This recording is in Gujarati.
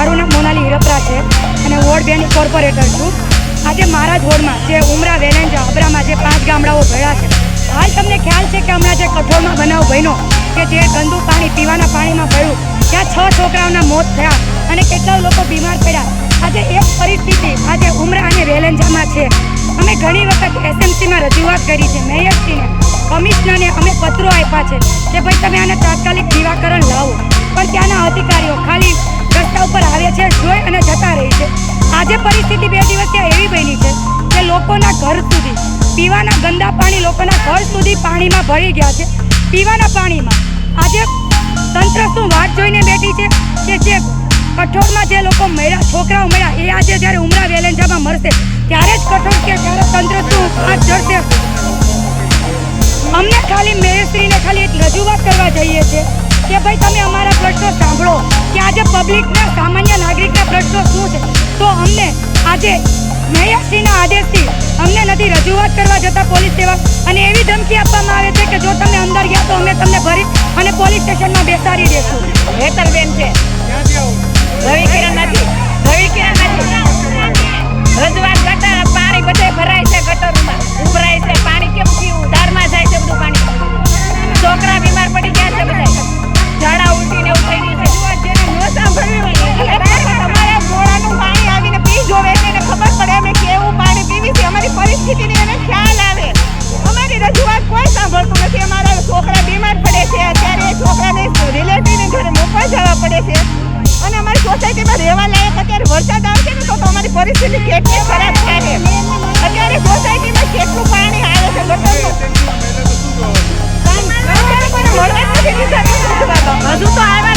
મારું નામ મોનાલી હિરપરા છે અને વોર્ડ બેની કોર્પોરેટર છું. આજે મારા જ વોર્ડમાં જે ઉમરા, વેલેન્જા, અબરામાં જે પાંચ ગામડાઓ ભેળા છે. હાલ તમને ખ્યાલ છે કે હમણાં જે કઠોળમાં બનાવ બન્યો કે જે ગંદુ પાણી પીવાના પાણીમાં ભર્યું ત્યાં છ છોકરાઓના મોત થયા અને કેટલા લોકો બીમાર પડ્યા. આજે એ પરિસ્થિતિ આજે ઉમરા અને વેલેન્જામાં છે. અમે ઘણી વખત એસએમસીમાં રજૂઆત કરી છે, મેયરશ્રીને, કમિશનરને અમે પત્રો આપ્યા છે કે ભાઈ તમે આને તાત્કાલિક નિરાકરણ લાવો. પણ ત્યાંના અધિકારીઓ ખાલી દિવસ એવી બની છે કે લોકોના ઘર સુધી, પીવાના ગંદા પાણી લોકોના ઘર સુધી પાણીમાં ભરી ગયા છે. પીવાના પાણીમાં આજે તંત્ર શું વાત જોઈને બેઠી છે કે જે કઠોળમાં જે લોકો મળ્યા છોકરાઓ મળ્યા એ આજે જ્યારે ઉમરા વેલેન્જામાં મળશે ત્યારે જ કઠોળ કે ત્યારે તંત્ર શું હાથ ધરશે અમને ખાલી મેયરશ્રીને ખાલી એક રજૂઆત કરવા જઈએ છે કે ભાઈ તમે અમારા પ્રશ્નો સાંભળો કે આજે પબ્લિકના સામાન્ય નાગરિકના પ્રશ્નો શું છે? તો અમને આજે મેયરશ્રીના આદેશથી અમને નથી રજૂઆત કરવા જતા પોલીસ સેવા. અને એવી ધમકી આપવામાં આવે છે કે જો તમે અંદર ગયા તો અમે તમને ભરી અને પોલીસ સ્ટેશનમાં બેસાડી દેશું. બેન છે. અને અમારી સોસાયટીમાં રહેવા લાયક અત્યારે વરસાદ આવશે ને તો અમારી પરિસ્થિતિ કેટલી ખરાબ થાય અત્યારે સોસાયટીમાં કેટલું પાણી આવે છે હજુ તો આવ્યા